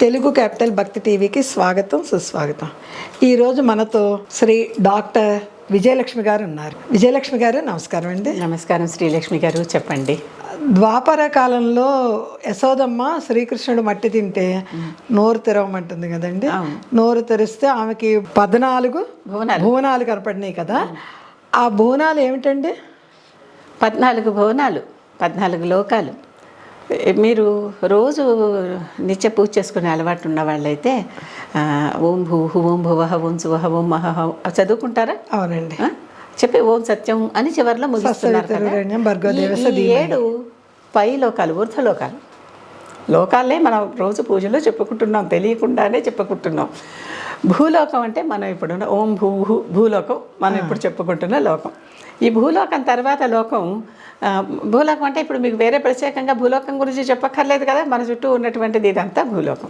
Telugu capital భక్తి టీవీకి స్వాగతం సుస్వాగతం. ఈరోజు మనతో శ్రీ డాక్టర్ విజయలక్ష్మి గారు ఉన్నారు. విజయలక్ష్మి గారు నమస్కారం అండి. నమస్కారం శ్రీలక్ష్మి గారు చెప్పండి. ద్వాపర కాలంలో యశోదమ్మ శ్రీకృష్ణుడు మట్టి తింటే నోరు తెరవమంటుంది కదండి. నోరు తెరిస్తే ఆమెకి పద్నాలుగు భువనాలు. భువనాలు కనపడినాయి కదా. ఆ భువనాలు ఏమిటండి? పద్నాలుగు భువనాలు పద్నాలుగు లోకాలు. మీరు రోజు నిత్య పూజ చేసుకునే అలవాటు ఉన్న వాళ్ళైతే ఓం భూ ఓం భువహ ఓం సువహ ఓం మహహ చదువుకుంటారా? అవునండి? చెప్పి ఓం సత్యం అని చివరిలో ముగిస్తున్నారు ఏడు పై లోకాలు ఊర్ధ లోకాలు. లోకాలే మనం రోజు పూజలో చెప్పుకుంటున్నాం తెలియకుండానే చెప్పుకుంటున్నాం. భూలోకం అంటే మనం ఇప్పుడు ఉన్న ఓం భూ భూ- భూలోకం మనం ఇప్పుడు చెప్పుకుంటున్న లోకం. ఈ భూలోకం తర్వాత లోకం భూలోకం అంటే ఇప్పుడు మీకు వేరే ప్రత్యేకంగా భూలోకం గురించి చెప్పక్కర్లేదు కదా? మన చుట్టూ ఉన్నటువంటిది ఇదంతా భూలోకం.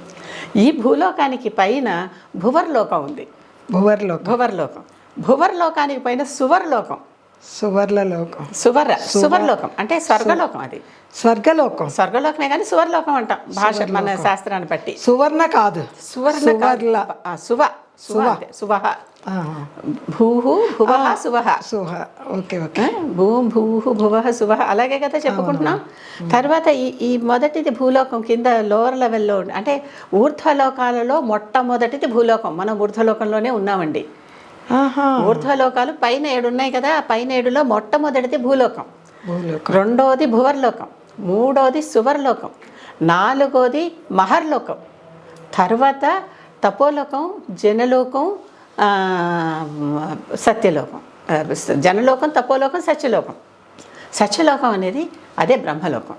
ఈ భూలోకానికి పైన భువర్లోకం ఉంది. భువర్లోకం. భువర్లోకం. భువర్లోకానికి పైన సువర్లోకం. సువర్ల లోకం సువర్ర సువర్లోకం. అంటే స్వర్గలోకం అది. స్వర్గలోకం. స్వర్గలోకమే కానీ సువర్లోకం అంటాం భాష మన శాస్త్రాన్ని బట్టి. సువర్ణ కాదు. సువర్ణ సువర్ల సువ. సువ సువహ. భూహు భువహ సువహ. సుహ ఓకే ఓకే. భూం భూహు భువహ సువహ. అలాగే కదా చెప్పుకుంటున్నాం. తర్వాత ఈ ఈ మొదటిది భూలోకం కింద లోవర్ లెవెల్లో అంటే ఊర్ధ్వలోకాలలో మొట్టమొదటిది భూలోకం. మనం ఊర్ధ్వలోకంలోనే ఉన్నామండి. ఊర్ధ్వలోకాలు పైన ఏడు ఉన్నాయి కదా ఆ పైన ఏడులో మొట్టమొదటిది భూలోకం. భూలోకం. రెండోది భువర్లోకం. మూడోది సువర్లోకం. నాలుగోది మహర్లోకం. తర్వాత తపోలోకం జనలోకం సత్యలోకం. జనలోకం తపోలోకం సత్యలోకం. సత్యలోకం అనేది అదే బ్రహ్మలోకం.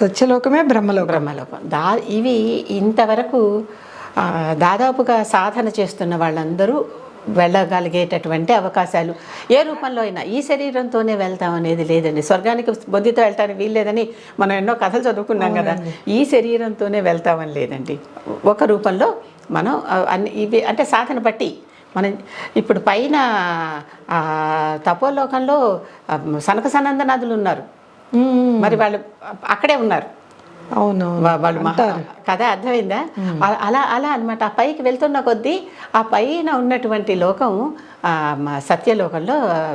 సత్యలోకమే బ్రహ్మలోకం. బ్రహ్మలోకం. దా ఇవి ఇంతవరకు దాదాపుగా సాధన చేస్తున్న వాళ్ళందరూ వెళ్ళగలిగేటటువంటి అవకాశాలు ఏ రూపంలో అయినా ఈ శరీరంతోనే వెళ్తాం అనేది లేదండి. స్వర్గానికి బొద్దితో వెళ్ళటానికి వీల్లేదని మనం ఎన్నో కథలు చదువుకున్నాం కదా. ఈ శరీరంతోనే వెళ్తామని లేదండి. ఒక రూపంలో మనం అన్ని ఇవి అంటే సాధన బట్టి మనం ఇప్పుడు పైన తపోలోకంలో సనక సనందనాథులు ఉన్నారు. మరి వాళ్ళు అక్కడే ఉన్నారు. అవును వాళ్ళు కథ అర్థమైందా? అలా అలా అన్నమాట. ఆ పైకి వెళ్తున్న కొద్దీ ఆ పైన ఉన్నటువంటి లోకం సత్యలోకంలో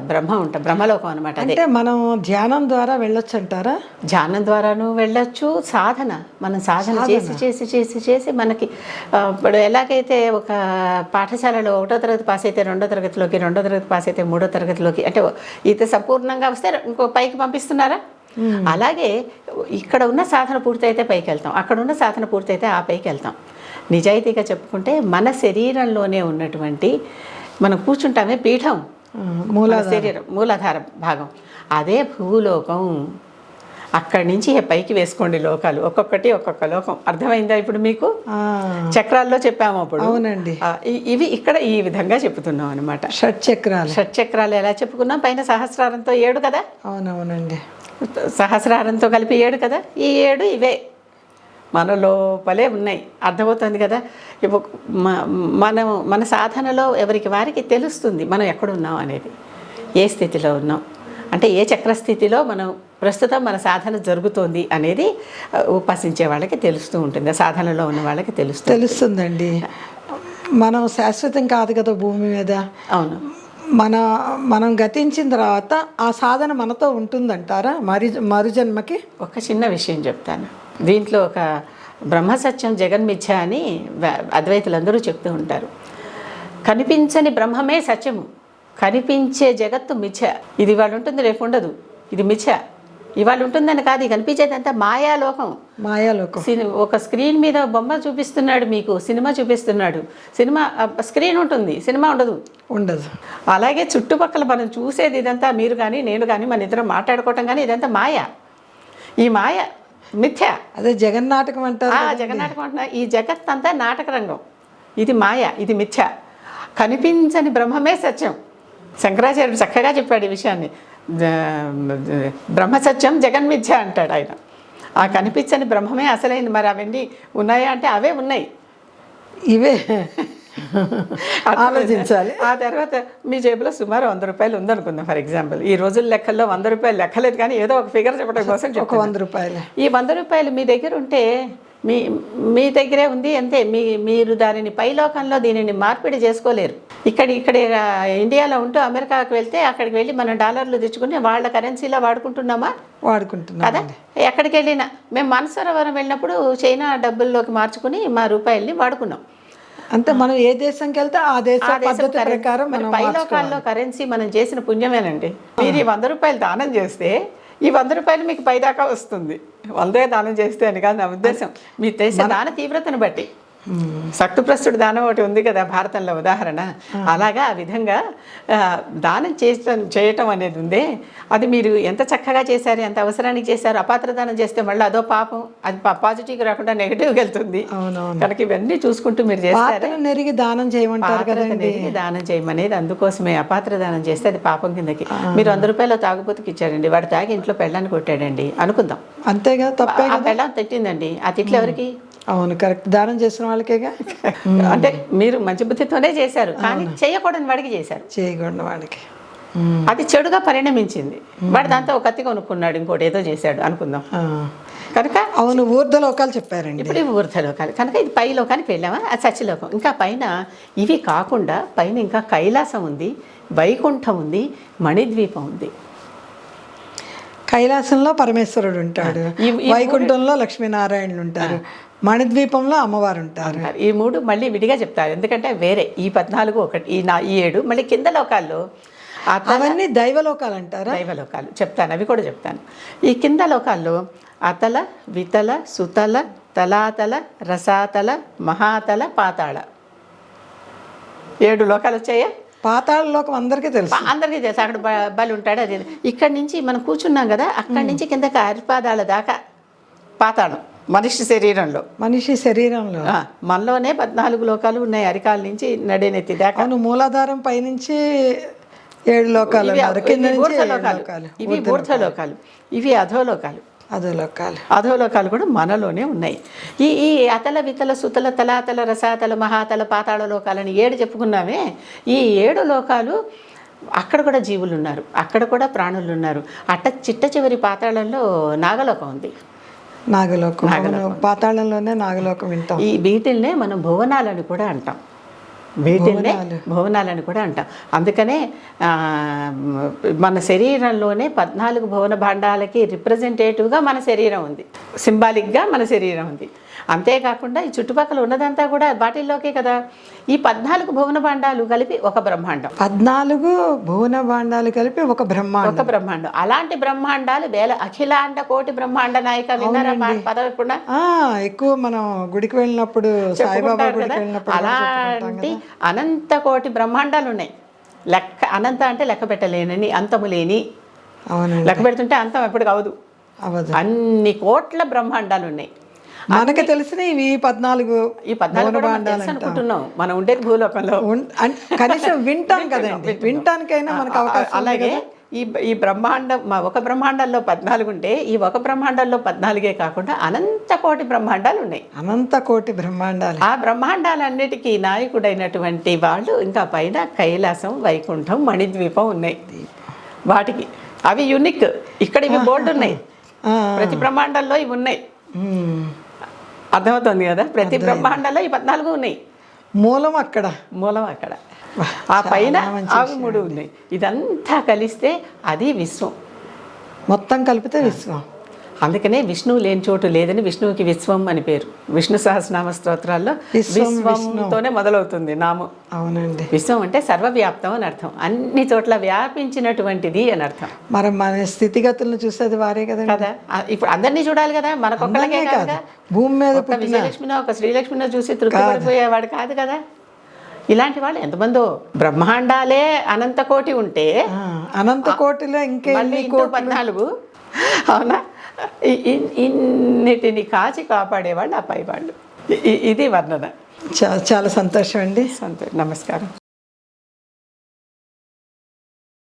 బ్రహ్మ ఉంటా బ్రహ్మలోకం అనమాట అంటే మనం ధ్యానం ద్వారా వెళ్ళొచ్చు అంటారా ధ్యానం ద్వారాను వెళ్ళొచ్చు. సాధన. మనం సాధన చేసి చేసి చేసి చేసి మనకి ఇప్పుడు ఎలాగైతే ఒక పాఠశాలలో ఒకటో తరగతి పాస్ అయితే రెండో తరగతిలోకి రెండో తరగతి పాస్ అయితే మూడో తరగతిలోకి అంటే ఈత సంపూర్ణంగా వస్తే ఇంకో పైకి పంపిస్తున్నారా? అలాగే ఇక్కడ ఉన్న సాధన పూర్తయితే పైకి వెళ్తాం అక్కడ ఉన్న సాధన పూర్తయితే ఆ పైకి వెళ్తాం నిజాయితీగా చెప్పుకుంటే మన శరీరంలోనే ఉన్నటువంటి మనం కూర్చుంటామే పీఠం. ఆ, మూల శరీరం మూలాధార భాగం. అదే భూలోకం. అక్కడి నుంచి పైకి వేసుకోండి లోకాలు. ఒక్కొక్కటి ఒక్కొక్క లోకం. అర్థమైందా ఇప్పుడు మీకు? చక్రాల్లో చెప్పాము అప్పుడు. అవునండి. ఇవి ఇక్కడ ఈ విధంగా చెప్తున్నాం అనమాట షట్ చక్రాలు షట్చక్రాలు ఎలా చెప్పుకున్నాం? పైన సహస్రారంతో ఏడు కదా? అవునవునండి. సహస్రారంతో కలిపి ఏడు కదా? ఈ ఏడు ఇవే. మన లోపలే ఉన్నాయి. అర్థమవుతుంది కదా? మనం మన సాధనలో ఎవరికి వారికి తెలుస్తుంది మనం ఎక్కడున్నాం అనేది. ఏ స్థితిలో ఉన్నాం? అంటే ఏ చక్రస్థితిలో మనం ప్రస్తుతం మన సాధన జరుగుతోంది అనేది ఉపాసించే వాళ్ళకి తెలుస్తూ ఉంటుంది. సాధనలో ఉన్న వాళ్ళకి తెలుస్తుంది తెలుస్తుందండి. మనం శాశ్వతం కాదు కదా భూమి మీద. అవును. మన మనం గతించిన తర్వాత ఆ సాధన మనతో ఉంటుందంటారా? మరి మరుజన్మకి? ఒక చిన్న విషయం చెప్తాను. దీంట్లో ఒక బ్రహ్మసత్యం జగన్మిథ్య అని అద్వైతులందరూ చెప్తూ ఉంటారు. కనిపించని బ్రహ్మమే సత్యము. కనిపించే జగత్తు మిథ్య. ఇది వాడు ఉంటుంది రేపు ఉండదు. ఇది మిథ్య. ఇవాళ ఉంటుందని కాదు కనిపించేదంతా మాయాలోకం. మాయాలోకం. సిని ఒక స్క్రీన్ మీద బొమ్మ చూపిస్తున్నాడు మీకు సినిమా చూపిస్తున్నాడు. సినిమా స్క్రీన్ ఉంటుంది సినిమా ఉండదు. ఉండదు. అలాగే చుట్టుపక్కల మనం చూసేది ఇదంతా మీరు కానీ నేను కానీ మన ఇద్దరం మాట్లాడుకోవటం కానీ ఇదంతా మాయ. ఈ మాయ మిథ్య. అదే జగన్నాటకం అంటారు ఆ జగన్నాటకం అంటున్నా. ఈ జగత్ అంతా నాటక రంగం. ఇది మాయ ఇది మిథ్య. కనిపించని బ్రహ్మమే సత్యం. శంకరాచార్యుడు చక్కగా చెప్పాడు ఈ విషయాన్ని. బ్రహ్మసత్యం జగన్మిథ్య అంటాడు ఆయన. ఆ కనిపించని బ్రహ్మమే అసలైంది. మరి అవన్నీ ఉన్నాయా అంటే అవే ఉన్నాయి. ఇవే? ఆలోచించాలి. ఆ తర్వాత మీ జేబులో సుమారు వంద రూపాయలు ఉందనుకుందాం ఫర్ ఎగ్జాంపుల్. ఈ రోజుల లెక్కల్లో వంద రూపాయలు లెక్కలేదు కానీ ఏదో ఒక ఫిగర్ చెప్పడం కోసం ఒక. వంద రూపాయలు. ఈ వంద రూపాయలు మీ దగ్గర ఉంటే మీ మీ దగ్గరే ఉంది అంతే. మీ మీరు దానిని పైలోకంలో దీనిని మార్పిడి చేసుకోలేరు. ఇక్కడ ఇక్కడ ఇండియాలో ఉంటూ అమెరికాకు వెళ్తే అక్కడికి వెళ్ళి మనం డాలర్లు తెచ్చుకుని వాళ్ళ కరెన్సీలో వాడుకుంటున్నామా? వాడుకుంటున్నాం కదా? ఎక్కడికి వెళ్ళినా. మేము మనసరోవరం వెళ్ళినప్పుడు చైనా డబ్బుల్లోకి మార్చుకుని మా రూపాయల్ని వాడుకున్నాం. అంటే మనం ఏ దేశంకి వెళ్తే ఆ దేశ పద్ధతి ప్రకారం మనం పైలోకాల్లో కరెన్సీ మనం చేసిన పుణ్యమేనండి. మీరు వంద రూపాయలు దానం చేస్తే ఈ వంద రూపాయలు మీకు పైదాకా వస్తుంది. వందే దానం చేస్తే అని కాదు నా ఉద్దేశం. మీ చేసే దాన తీవ్రతను బట్టి. సక్తుప్రస్తుడు దానం ఒకటి ఉంది కదా భారతంలో ఉదాహరణ. అలాగా ఆ విధంగా దానం చేయటం చేయటం అనేది ఉందే. అది మీరు ఎంత చక్కగా చేశారు ఎంత అవసరానికి చేశారు అపాత్ర దానం చేస్తే మళ్ళీ అదో పాపం అది పాజిటివ్గా రాకుండా నెగిటివ్గా వెళ్తుంది. కనుక ఇవన్నీ చూసుకుంటూ మీరు చేస్తారు? నెరిగి దానం చేయమంటారు కదండి. దానం చేయమనేది అందుకోసమే. అపాత్ర దానం చేస్తే అది పాపం కిందకి. మీరు వంద రూపాయలు తాగుబోతుకి ఇచ్చారండి. వాడు తాగి ఇంట్లో పెళ్ళాన్ని కొట్టాడండి. అనుకుందాం. అంతేగా తప్పే పెళ్ళం తిట్టిందండి. ఆ తిట్లు ఎవరికి? అవును కరెక్ట్. దానం చేసిన వాళ్ళకేగా? అంటే మీరు మంచి బుద్ధితోనే చేశారు కానీ చేయకూడని వాడికి చేశారు. చేయకూడదు వాడికి. అది చెడుగా పరిణమించింది. వాడు దాంతో ఒక కత్తి కొనుక్కున్నాడు ఇంకోటి ఏదో చేశాడు అనుకుందాం. కనుక అవును ఊర్ధలోకాలు చెప్పారండి. ఇప్పుడు ఇవి ఊర్ధలోకాలు కనుక ఇది పై లోకానికి వెళ్ళామా? అది సత్యలోకం ఇంకా పైన ఇవి కాకుండా పైన ఇంకా కైలాసం ఉంది వైకుంఠం ఉంది మణిద్వీపం ఉంది. కైలాసంలో పరమేశ్వరుడు ఉంటాడు. వైకుంఠంలో లక్ష్మీనారాయణులు ఉంటారు. మణిద్వీపంలో అమ్మవారు ఉంటారు. ఈ మూడు మళ్ళీ విడిగా చెప్తారు. ఎందుకంటే వేరే ఈ పద్నాలుగు ఒకటి ఈ నా ఈ ఏడు మళ్ళీ కింద లోకాల్లో అవన్నీ దైవలోకాలు అంటారా? దైవ లోకాలు. చెప్తాను అవి కూడా చెప్తాను. ఈ కింద లోకాల్లో అతల వితల సుతల తలాతల రసాతల మహాతల పాతాళ. ఏడు లోకాలు వచ్చాయా? పాతాళ లోకం అందరికీ తెలుసు. అందరికీ తెలుసు. అక్కడ బలి ఉంటాడు అది. ఇక్కడి నుంచి మనం కూర్చున్నాం కదా అక్కడి నుంచి కిందకి అరిపాదాల దాకా పాతాళం మనిషి శరీరంలో. మనిషి శరీరంలో. మనలోనే పద్నాలుగు లోకాలు ఉన్నాయి అరికాల నుంచి నడినెత్తి దాకా. అవును మూలాధారం పైనుంచి ఏడు లోకాలు ఇవి కింద ఇవి నుంచి అధోలోకాలు. అధోలోకాలు కూడా మనలోనే ఉన్నాయి. ఈ ఈ అతల వితల సుతల తలాతల రసాతల మహాతల పాతాళ లోకాలని ఏడు చెప్పుకున్నామే. ఈ ఏడు లోకాలు అక్కడ కూడా జీవులు ఉన్నారు. అక్కడ కూడా ప్రాణులు ఉన్నారు. అట్ట చిట్ట చివరి పాతాళంలో నాగలోకం ఉంది. నాగలోకం. పాతాళంలోనే నాగలోకం వింటాం. ఈ వీటిల్నే మనం భువనాలని కూడా అంటాం. వీటిల్నే భువనాలని కూడా అంటాం. అందుకనే మన శరీరంలోనే పద్నాలుగు భువన భాండాలకి రిప్రజెంటేటివ్గా మన శరీరం ఉంది. సింబాలిక్గా మన శరీరం ఉంది. అంతేకాకుండా ఈ చుట్టుపక్కల ఉన్నదంతా కూడా వాటిల్లోకే కదా. ఈ పద్నాలుగు భువన భాండాలు కలిపి ఒక బ్రహ్మాండం. పద్నాలుగు భువన భాండాలు కలిపి ఒక బ్రహ్మాండం. ఒక బ్రహ్మాండం. అలాంటి బ్రహ్మాండాలు వేల అఖిలాండ కోటి బ్రహ్మాండ నాయక విన్నారా పదవి ఎక్కువ మనం గుడికి వెళ్ళినప్పుడు సాయిబాబా గుడికి వెళ్ళినప్పుడు అలాంటి అనంత కోటి బ్రహ్మాండాలు ఉన్నాయి. లెక్క అనంత అంటే లెక్క పెట్టలేనని అంతము లేని. లెక్క పెడుతుంటే అంతం ఎప్పుడు అవదు అన్ని కోట్ల బ్రహ్మాండాలు ఉన్నాయి. మనకి తెలిసిన ఇవి పద్నాలుగు ఈ పద్నాలుగు అనుకుంటున్నాం. మనం ఉండేది భూలోకంలో. కనీసం వింటాం కదండి. వింటానికైనా మనకు అవకాశం అలాగే ఈ ఈ బ్రహ్మాండం మా ఒక బ్రహ్మాండంలో పద్నాలుగు ఉంటే ఈ ఒక బ్రహ్మాండంలో పద్నాలుగే కాకుండా అనంత కోటి బ్రహ్మాండాలు ఉన్నాయి. అనంత కోటి బ్రహ్మాండాలు. ఆ బ్రహ్మాండాలన్నిటికీ నాయకుడైనటువంటి వాళ్ళు ఇంకా పైన కైలాసం వైకుంఠం మణిద్వీపం ఉన్నాయి. వాటికి అవి యునిక్ ఇక్కడ ఇవి బోర్డు ఉన్నాయి. ప్రతి బ్రహ్మాండంలో ఇవి ఉన్నాయి. అర్థమవుతుంది కదా? ప్రతి బ్రహ్మాండంలో ఈ పద్నాలుగు ఉన్నాయి. మూలం అక్కడ. మూలం అక్కడ. ఆ పైన ఆవి మూడు ఉన్నాయి. ఇదంతా కలిస్తే అది విశ్వం. మొత్తం కలిపితే విశ్వం. అందుకనే విష్ణువు లేని చోటు లేదని విష్ణువుకి విశ్వం అని పేరు. విష్ణు సహస్రనామ స్తోత్రాల్లో విశ్వం, విశ్వంతోనే మొదలవుతుంది నామం. అవునండి. విశ్వం అంటే సర్వవ్యాప్తం అని అర్థం. అన్ని చోట్ల వ్యాపించినటువంటిది అని అర్థం. మరి మన స్థితిగతులను చూసేది వారే కదా? ఆ, ఇప్పుడు అందరినీ చూడాలి కదా? మనకొక్కళ్ళకే అందరినీ కాదు కాదు. భూమి మీద ఒక విజయలక్ష్మినో ఒక శ్రీలక్ష్మినో చూసి తృప్తిపడిపోయేవాడు కాదు. కదా ఇలాంటి వాళ్ళు ఎంతమందో బ్రహ్మాండాలే అనంత కోటి ఉంటే ఆ, అనంత కోటిలో ఇంకే పద్నాలుగు. అవునా? ఇన్నిటిని కాచి కాపాడేవాళ్ళు ఆ పై వాళ్ళు ఇ- ఇ- ఇది వర్ణన. చాలా సంతోషం అండి. సంతో నమస్కారం.